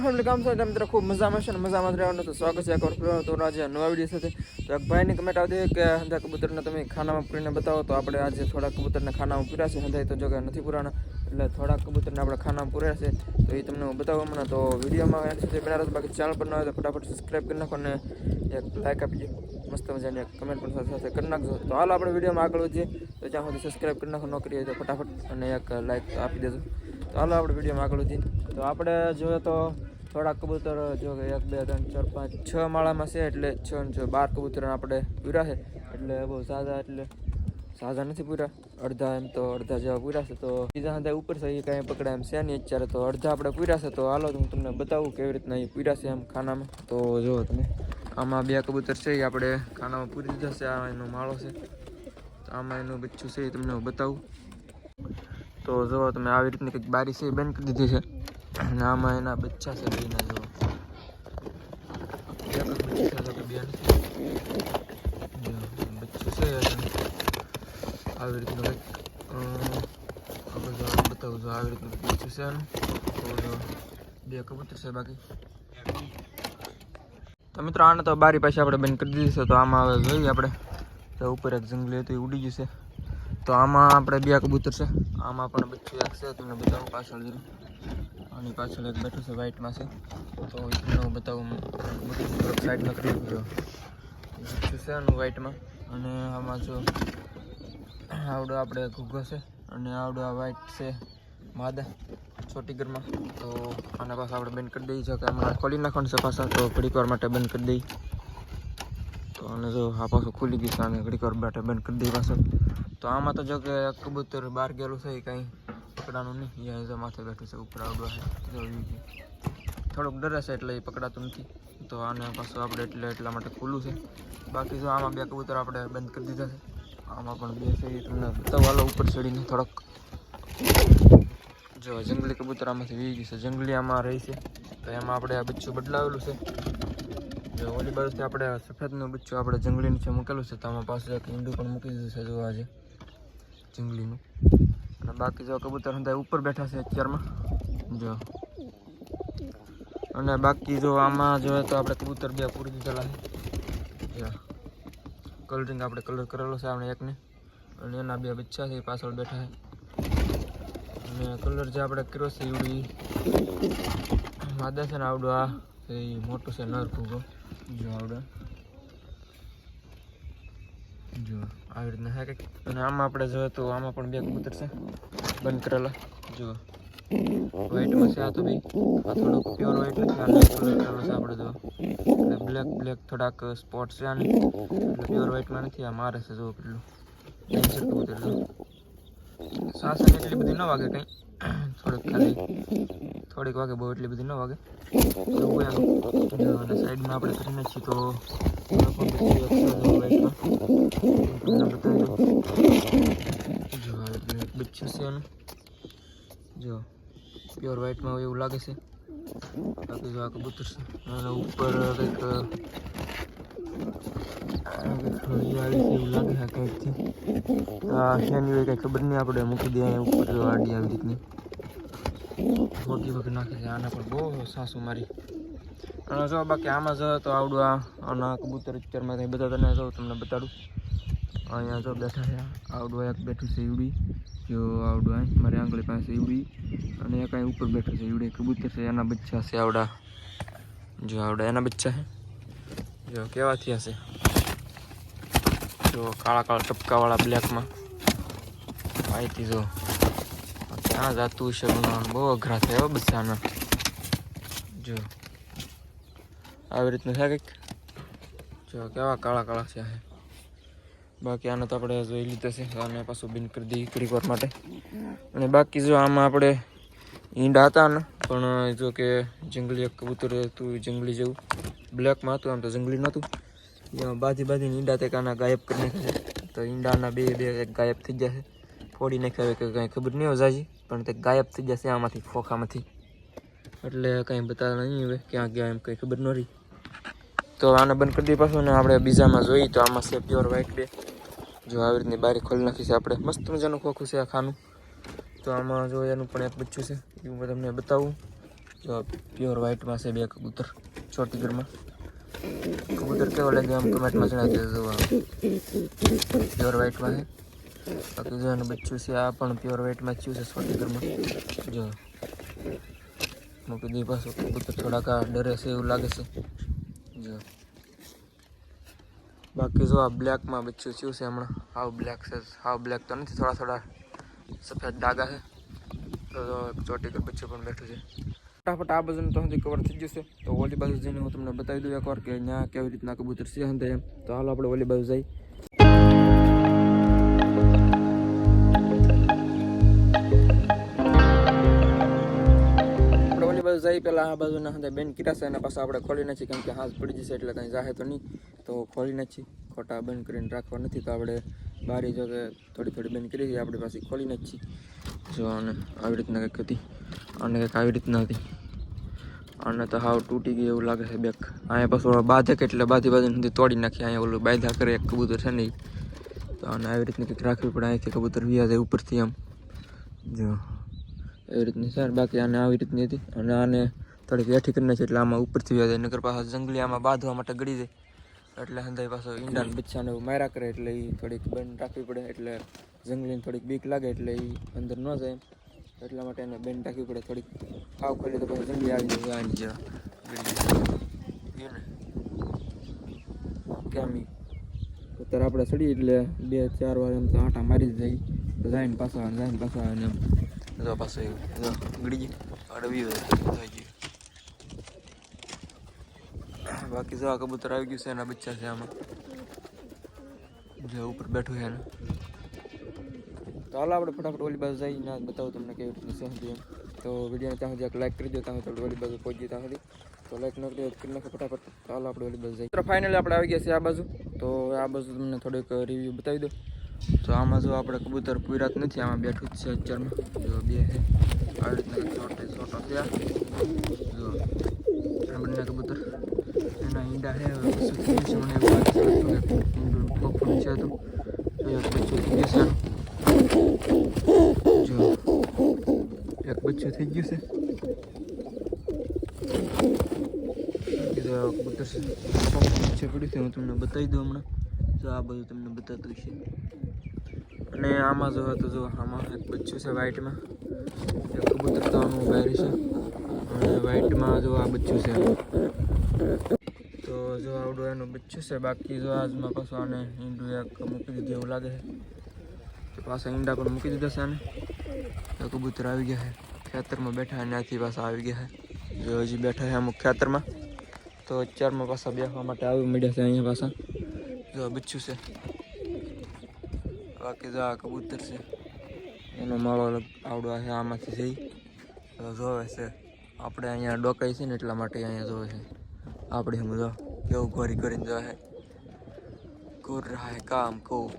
Family કામ છે, મિત્રો, ખૂબ મજામાં છે અને મજામાં રહેવાનું તો સ્વાગત છે એકવાર તો આજે નવા વીડિયો સાથે. તો એક ભાઈની કમેન્ટ આવતી કે, હંધા કબૂતરને તમે ખાનામાં પૂરીને બતાવો. તો આપણે આજે થોડા કબૂતરને ખાનામાં પૂર્યા છે. હંધાઈ તો જો નથી પૂરાના, એટલે થોડા કબૂતરને આપણે ખાનામાં પૂર્યા છે. તો એ તમને હું બતાવું હમણાં. તો વિડીયોમાં એન્ડ સુધી બનાવો બાકી ચેનલ પર ન હોય તો ફટાફટ સબસ્ક્રાઈબ કરી નાખો અને એક લાઇક આપી દો મસ્ત મજાની કમેન્ટ પણ સાથે સાથે કરી નાખજો. તો હાલ આપણે વિડીયોમાં આગળ વધીએ. તો જ્યાં સુધી સબસ્ક્રાઈબ કરી નાખો ન કરીએ તો ફટાફટ અને એક લાઇક આપી દેજો. તો હાલો આપણે વિડીયોમાં આગળ વધીએ. તો આપણે જોઈએ તો થોડા કબૂતર, જો કે એક, બે, ત્રણ, ચાર, પાંચ, છ માળામાં છે એટલે છ ને છ. બાર કબૂતર આપણે પૂરા છે. એટલે બહુ સાદા, એટલે સાદા નથી પૂરા. અડધા એમ તો અડધા જેવા પૂરા છે. તો બીજા હાથે ઉપર છે, એ કાંઈ પકડાય એમ છે નહીં અત્યારે. તો અડધા આપણે પૂરા છે. તો હાલો હું તમને બતાવું કેવી રીતના એ પૂરા છે એમ ખાનામાં. તો જુઓ તમે, આમાં બે કબૂતર છે, એ આપણે ખાનામાં પૂરી દીધા છે. આ એનો માળો છે. આમાં એનું બચ્ચું છે, એ તમને બતાવું. તો જુઓ તમે આવી રીતની કંઈક બારી છે, એ બંધ કરી દીધી છે. અને આમાં એના બચ્ચા છે બેના જ. બચ્ચા છે આવી રીતનું કંઈક બતાવું છું આવી રીતનું બચ્ચું છે આનું બે કબૂતર છે બાકી. તો મિત્રો, આને તો બારી પાસે આપણે બંધ કરી દીધી છે, તો આમાં હવે જોઈએ આપણે. તો ઉપર એક જંગલી હતું, એ ઉડી ગયું છે. તો આમાં આપણે બે કબૂતર છે. આમાં પણ બચ્ચું એક છે તમને બતાવું પાછળ જરું આની પાછળ એક બેઠું છે વ્હાઇટમાં છે. તો હું બતાવું સાઈડમાં કરી દીધું છે આનું વ્હાઇટમાં અને આમાં જો આવડો આપણે ઘૂઘો છે અને આવડો આ વ્હાઇટ છે માદા છોટી ઘરમાં. તો આના પાસે આપણે બંધ કરી દઈએ છીએ કે આમાં ખોલી નાખવાનું છે પાછા, તો ઘડીક માટે બંધ કરી દઈએ. તો અને જો આ પાછું ખુલી ગયું છે, આને ઘડીક માટે બંધ કરી દઈએ પાછું. તો આમાં તો જો કે કબૂતર બહાર ગયેલું છે કાંઈ. પકડાનું નહીં. અહીંયા જો માથે બેઠું છે, ઉપર આવડો છે. જો. થોડુંક ડરે છે એટલે એ પકડાતું નથી. તો આને પાછું આપણે એટલે એટલા માટે ખુલ્લું છે. બાકી જો આમાં બે કબૂતર આપણે બંધ કરી દીધા છે. આમાં પણ બે છે તમને બતાવવાલો ઉપર ચડીને થોડોક. જો, જંગલી કબૂતર આમાંથી વી ગયું છે. જંગલી આમાં રહી છે. તો એમાં આપણે આ બચ્ચું બદલાવેલું છે. જો, ઓલી બાજુથી આપણે સફેદનું બચ્ચું આપણે જંગલી નીચે મૂકેલું છે. તો આમાં પાછું એક ઈંડું પણ મૂકી દીધું છે જોવા આજે. જંગલીનું. અને બાકી જો કબૂતર હંધાય ઉપર બેઠા છે અત્યારમાં. જો. અને બાકી જો આમાં જોઈએ તો આપણે કબૂતર બે પૂરી દીધેલા છે. જો. કલરિંગ આપણે કલર કરેલો છે આપણે એકને. અને એના બે બચ્ચા છે પાછળ બેઠા છે. અને કલર જે આપણે કર્યો છે એવડી માદા છે ને આવડો આ. એ મોટું છે નર ફૂગો જો આવડે. જો. આવી રીતના હા કંઈક. અને આમાં આપણે જોઈએ તો આમાં પણ બે કબૂતર છે. બંધ કરેલા. જુઓ વ્હાઈટમાં છે આ તો બી. આ થોડુંક પ્યોર વ્હાઈટ નથી આને કલર કરેલો છે આપણે જો. એટલે બ્લેક બ્લેક થોડાક સ્પોટ છે આને. એટલે પ્યોર વ્હાઈટમાં નથી, આ મારે છે જુઓ કેટલું ટેન્શન કબૂતર, જો. સાસન એટલી બધી ન વાગે કંઈ. થોડીક ખાલી, થોડીક વાગે બહુ એટલી બધી ન વાગે. એવું અને સાઈડમાં આપણે કરીને છીએ તો છે એનું જો પ્યોર વ્હાઈટમાં હોય એવું લાગે છે. બાકી જો આ કબૂતર છે. અને ઉપર કંઈક આ કંઈક છે એવું લાગે છે કંઈકથી ખબર નહીં આપણે મૂકી દઈએ ઉપર આડી આવી રીતની. મોટી વખત નાખે છે, આના પણ બહુ સાસુ મારી. અને જો બાકી આમાં જો તો આવડું આ આના કબૂતર અત્યારમાં કંઈ બધા તને જો તમને બતાડું. અહીંયા જો બેઠા છે આવડું એક બેઠું છે ઈવડી. જો આવડું આ મારી આંગળી પાસે ઈવડી. અને એક અહીં ઉપર બેઠું છે ઈવડી કબૂતર છે, એના બચ્ચા છે આવડા. જો આવડા એના બચ્ચા છે. જો કેવા થયા છે. જો કાળા કાળા ટપકાવાળા બ્લેકમાં. અહીંથી જો. ક્યાં જાતું છે બહુ અઘરા થયા બચ્ચાના. જો. આવી રીતનું છે કંઈક? જો, કેવા કાળા કાળા છે. બાકી આને તો આપણે જોઈ લીધા છે. આને પાછું બિન કરી દઈએ ઘડીક વાર માટે. અને બાકી જો આમાં આપણે ઈંડા હતા ને, પણ જો કે જંગલી એક કબૂતર હતું જંગલી જેવું. બ્લેકમાં હતું, આમ તો જંગલી નહોતું. એમાં બાજી બાજીને ઈંડા તે કાના ગાયબ કરી નાખ્યા છે. તો ઈંડાના બે બે ગાયબ થઈ ગયા છે. ફોડી નાખ્યા કે કંઈ ખબર નહીં હોય પણ તે ગાયબ થઈ જશે આમાંથી, ખોખામાંથી. એટલે કંઈ બતાવતા નહીં હવે, ક્યાં ગયા એમ કંઈ ખબર ન રહી. તો આને બંધ કરી દઈએ પાછું અને આપણે બીજામાં જોઈએ તો આમાં છે પ્યોર વ્હાઈટ બે. જો આવી રીતની બારી ખોલી નાખી છે આપણે. મસ્ત મજાનું ખોખું છે આ ખાનું. તો આમાં જો એનું પણ એક બચ્ચું છે. એ હું તમને બતાવું. જો પ્યોર વ્હાઇટમાં છે બે કબૂતર ચોટી ઘરમાં કબૂતર કેવો લાગે આમ કમેન્ટમાં જણાવી દેજો પ્યોર વ્હાઇટમાં છે. બાકી જો એનું બચ્ચું છે, આ પણ પ્યોર વ્હાઇટમાં થયું છે ચોટી ઘરમાં જો મૂકી દી પાછું. કબૂતર થોડાક ડરે છે એવું લાગે છે. જો. બાકી જો આ બ્લેકમાં બચ્ચું થયું છે હમણાં? હાવ બ્લેક છે, હાવ બ્લેક તો નથી, થોડા થોડા સફેદ ડાઘા છે. તો ચોટી કર બચ્ચું પણ બેઠું છે. ફટાફટ આ બાજુનું તો સુધી કવર થઈ જશે તો ઓલી બાજુ જઈને હું તમને બતાવી દઉં એકવાર કે ત્યાં કેવી રીતના કબૂતર છે હંતે એમ. તો હાલો આપણે ઓલી બાજુ જઈ જઈ પહેલાં આ બાજુના હતા બેન કીરાશે અને પાછા આપણે ખોલી નાખી, કેમ કે હાથ પડી જશે એટલે કંઈ જાહે તો નહીં. તો ખોલી નાખી. ખોટા બંધ કરીને રાખવા નથી, તો આપણે બારી જો કે થોડી થોડી બંધ કરી આપણી પાસે ખોલી નાખી. જો અને આવી રીતના કંઈક હતી. અને કંઈક આવી રીતના હતી. અને તો હાવ તૂટી ગઈ એવું લાગે છે બેક. અહીંયા પાછું બાધક એટલે બાધી બાધી નથી તોડી નાખી, અહીંયા ઓલું બાંધા કરે, એક કબૂતર છે નહીં તો આને આવી રીતની કંઈક રાખવી પડે, અહીંથી કબૂતર વ્યા જાય ઉપરથી આમ. જો. એવી રીતની છે બાકી આને આવી રીતની હતી. અને આને થોડીક વેઠી કરી નાખી એટલે આમાં ઉપરથી વ્યા જાય. નગર પાછા જંગલી આમાં બાંધવા માટે ગળી જાય. એટલે હંધાઈ પાછો ઈંડાને બચ્ચાને એવું માર્યા કરે એટલે એ થોડીક બંધ રાખવી પડે. એટલે જંગલીને થોડીક બીક લાગે એટલે એ અંદર ન જાય. એટલા માટે એને બેન રાખવી પડે. થોડીક ખાવ ખોલી તો પછી જંગલી આવી જાય. આની જેવા કેમી અત્યારે આપણે ચડીએ એટલે બે ચાર વાર એમ તો આટા મારી જ જાય. તો જાય ને પાછા જાય પાછા અને એમ. જો પાછો એવું ગળી ગઈ અડવી ગયું. બાકી જો આ કબૂતર આવી ગયું છે, એના બચ્ચા છે આમાં. જે ઉપર બેઠું છે એને. તો હાલો આપણે ફટાફટ ઓલી બાજુ જઈને બતાવું તમને કેવી રીતનું છે તો વિડીયોને ત્યાં સુધી લાઈક કરી દો, ત્યાં સુધી ઓલી બાજુ પહોંચી ત્યાં સુધી. તો લાઈક ન કરી કરી નાખો ફટાફટ. હાલો આપણે ઓલી બાજુ જઈએ. તો ફાઇનલી આપણે આવી ગયા છે આ બાજુ. તો આ બાજુ તમને થોડીક રિવ્યૂ બતાવી દો તો આમાં જો આપણે કબૂતર પૂરાત નથી, આમાં બેઠું જ છે અત્યારમાં. જો બે આવી રીતના છોટે છોટો થયા. જો, આ બંને કબૂતર. એના ઈંડા છે મને એવું ફોફું છે. તો એક બચ્ચું થઈ ગયું છે. જો, એક બચ્ચું થઈ ગયું છે. કબૂતર છે. પડ્યું છે હું તમને બતાવી દઉં હમણાં. જો આ બધું તમને બતાવતું છે. અને આમાં જો તો જો, આમાં એક બચ્ચું છે વ્હાઈટમાં એક કબૂતર તો આનું બહાર છે. અને વ્હાઈટમાં જો આ બચ્ચું છે. તો જો આવડું એનું બચ્ચું છે, બાકી જો આજમાં પાછું આને ઈંડું એક મૂકી દીધું એવું લાગે છે. તો પાછા ઈંડા પણ મૂકી દીધા છે આને. કબૂતર આવી ગયા છે. ખેતરમાં બેઠા ત્યાંથી પાછા આવી ગયા છે. જો હજી બેઠા છે અમુક ખેતરમાં. તો અત્યારમાં પાછા બેસવા માટે આવી મળ્યા છે અહીંયા પાછા. જો બચ્ચું છે. બાકી જો આ કબૂતર છે. એનો માળો અલગ આવડો છે, આમાંથી જઈ તો જોવે છે. આપણે અહીંયા ડોકાઈ છે ને એટલા માટે અહીંયા જોવે છે. આપણે એમ જો, કેવું ગોરી કરીને જોવે છે કુર રહા હે, કામ કો.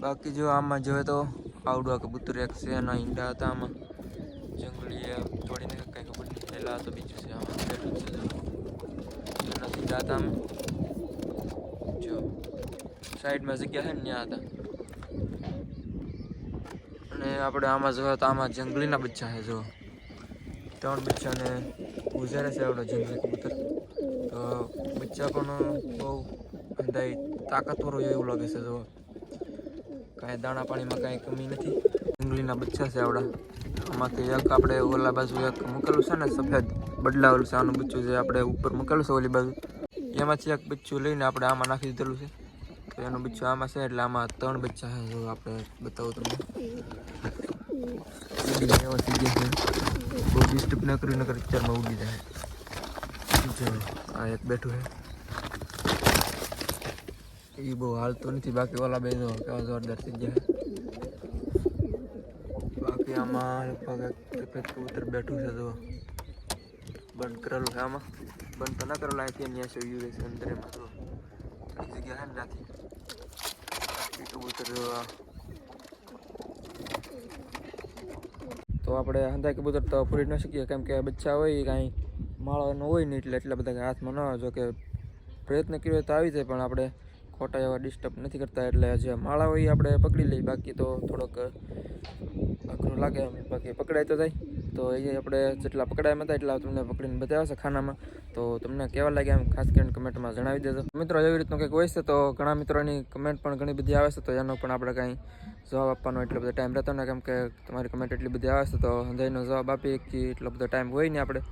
બાકી જો આમાં જોવે તો આવડું આ કબૂતર એક છે, એના ઈંડા હતા આમાં. જંગલી એ તોડીને કંઈ ખબર નહીં. પહેલાં તો બીજું છે આમાં. બેઠું છે જો. એના સીધા હતા આમાં. જો. સાઈડમાં જગ્યા છે ને ત્યાં હતા. અને આપણે આમાં જોવા તો આમાં જંગલીના બચ્ચા છે, જો. ત્રણ બચ્ચાને ગુજારે છે આવડો જંગલી કબૂતર. તો બચ્ચા પણ બહુ અંદાય તાકાતવર હોય એવું લાગે છે, જો. કાંઈ દાણા પાણીમાં કાંઈ કમી નથી. જંગલીના બચ્ચા છે આવડા આમાંથી એક આપણે ઓલા બાજુ એક મૂકેલું છે ને, સફેદ બદલાવેલું છે, આનું બચ્ચું જે આપણે ઉપર મૂકેલું છે ઓલી બાજુ. એમાંથી એક બચ્ચું લઈને આપણે આમાં નાખી દીધેલું છે. તો એનું બચ્ચું આમાં છે એટલે આમાં ત્રણ બચ્ચા છે આપણે બતાવું તમને. એવા થઈ ન કર્યું, નકર અત્યારમાં ઉડી જાય. આ એક બેઠું છે. એ બહુ હાલતો નથી. બાકી ઓલા બે કેવા જોરદાર થઈ ગયા બાકી આમાં બેઠું છે, જો. બંધ કરેલું છે આમાં. બંધ તો ના કરેલું અહીંથી અહીંયા છે વ્યૂ અંદર એમાં તો જગ્યા છે ને એ તો આપણે હંધા કબૂતર તો પૂરી ન શકીએ, કેમ કે બચ્ચા હોય કાંઈ માળો હોય નહીં એટલે એટલા બધા હાથમાં ન, જો કે પ્રયત્ન કર્યો તો આવી જાય, પણ આપણે ખોટા એવા ડિસ્ટર્બ નથી કરતા એટલે જે માળા હોય આપણે પકડી લઈએ, બાકી તો થોડોક અઘરું લાગે બાકી પકડાય તો થાય તો એ આપણે જેટલા પકડાયા હતા, એટલા તમને પકડીને બતાવ્યા છે ખાનામાં. તો તમને કેવા લાગ્યા એમ? ખાસ કરીને કમેન્ટમાં જણાવી દેજો. મિત્રો એવી રીતનું કંઈક હોય છે, તો ઘણા મિત્રોની કમેન્ટ પણ ઘણી બધી આવે છે, તો એનો પણ આપણે કાંઈ જવાબ આપવાનો એટલો બધો ટાઈમ રહેતો ને, કેમ કે તમારી કમેન્ટ એટલી બધી આવે છે, તો હંધાઈનો જવાબ આપીએ કે એટલો બધો ટાઈમ હોય નહીં આપણે.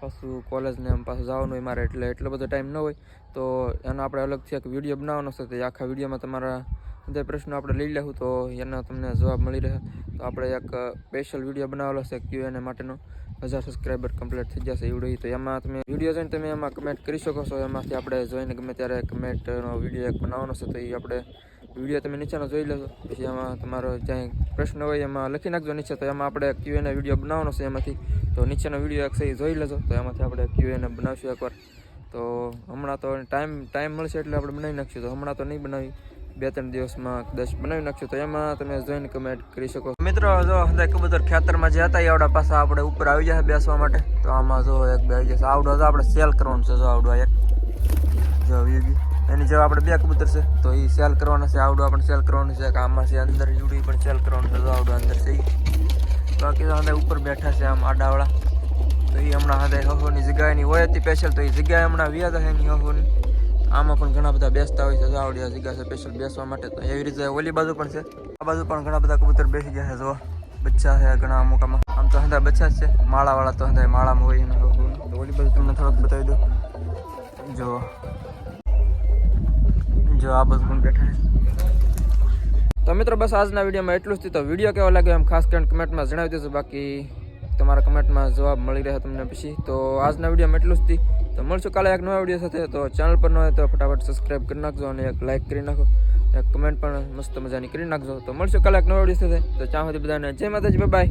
પાછું કોલેજને એમ પાછું જવાનું હોય મારે એટલે એટલો બધો ટાઈમ ન હોય. તો એનો આપણે અલગથી એક વીડિયો બનાવવાનો છે, તો આખા વિડીયોમાં તમારા બધા પ્રશ્નો આપણે લઈ લેવું તો એનો તમને જવાબ મળી રહે. તો આપણે એક સ્પેશિયલ વીડિયો બનાવેલો છે ક્યુ એને માટેનો. હજાર સબસ્ક્રાઈબર કમ્પ્લીટ થઈ જશે એવું તો એમાં તમે વીડિયો જોઈને તમે એમાં કમેન્ટ કરી શકો છો. એમાંથી આપણે જોઈને ગમે ત્યારે કમેન્ટનો વીડિયો એક બનાવવાનો છે, તો એ આપણે વીડિયો તમે નીચેનો જોઈ લેજો. પછી એમાં તમારો જ્યાં પ્રશ્ન હોય એમાં લખી નાખજો નીચે. તો એમાં આપણે ક્યુએને વીડિયો બનાવવાનો છે એમાંથી. તો નીચેનો વીડિયો એક સહી જોઈ લેજો. તો એમાંથી આપણે ક્યુએને બનાવશું એકવાર. તો હમણાં તો ટાઈમ ટાઈમ મળશે એટલે આપણે બનાવી નાખશું. તો હમણાં તો નહીં બનાવી. બે ત્રણ દિવસમાં દસ બનાવી નાખશું. તો એમાં તમે જોઈને કમેન્ટ કરી શકો. મિત્રો, જો હંદાય કબૂતર ખેતરમાં જે હતા એ આવડા પાછા આપણે ઉપર આવી જશે બેસવા માટે. તો આમાં જો એક બે આવી જશે. આવડો આપણે સેલ કરવાનું છે. જો આવડો એક. જો આવી ગયું. એની જેવા આપણે બે કબૂતર છે, તો એ સેલ કરવાના છે, આવડું આપણે સેલ કરવાનું છે, કે આમાં છે, અંદર યુડી પણ સેલ કરવાનું છે જો આવડું અંદર છે બાકી તો ઉપર બેઠા છે આમ આડાવાળા. તો એ હમણાં હાથે હહોની જગ્યાએની હોય હતી સ્પેશિયલ તો એ જગ્યાએ હમણાં વ્યાજ હે એની હહોની. આમાં પણ ઘણા બધા બેસતા હોય છે જાવડી જગ્યા છે સ્પેશિયલ બેસવા માટે. તો એવી રીતે ઓલી બાજુ પણ છે. આ બાજુ પણ ઘણા બધા કબૂતર બેસી ગયા છે જો બચ્ચા છે ઘણા અમુક આમાં તો હંધાય બચ્ચા જ છે. માળાવાળા તો હંધાય માળામાં હોય એના. ઓલી બાજુ તમને થોડોક બતાવી દઉં. જો જો આ બધું પણ બેઠા તો મિત્રો બસ આજના વિડીયોમાં એટલું જ. તો વીડિયો કેવો લાગ્યો એમ ખાસ કરીને કમેન્ટમાં જણાવી દેજો. બાકી તમારા કમેન્ટમાં જવાબ મળી રહે તમને પછી. તો આજના વિડીયોમાં એટલું જ. તો મળશું કાલે એક નવા વીડિયો સાથે. તો ચેનલ પર ન હોય તો ફટાફટ સબસ્ક્રાઈબ કરી નાખજો અને એક લાઇક કરી નાખો. એક કમેન્ટ પણ મસ્ત મજાની કરી નાખજો. તો મળશું કાલે એક નવા વીડિયો સાથે. તો ચાહું બધાને જય માતાજી. બાય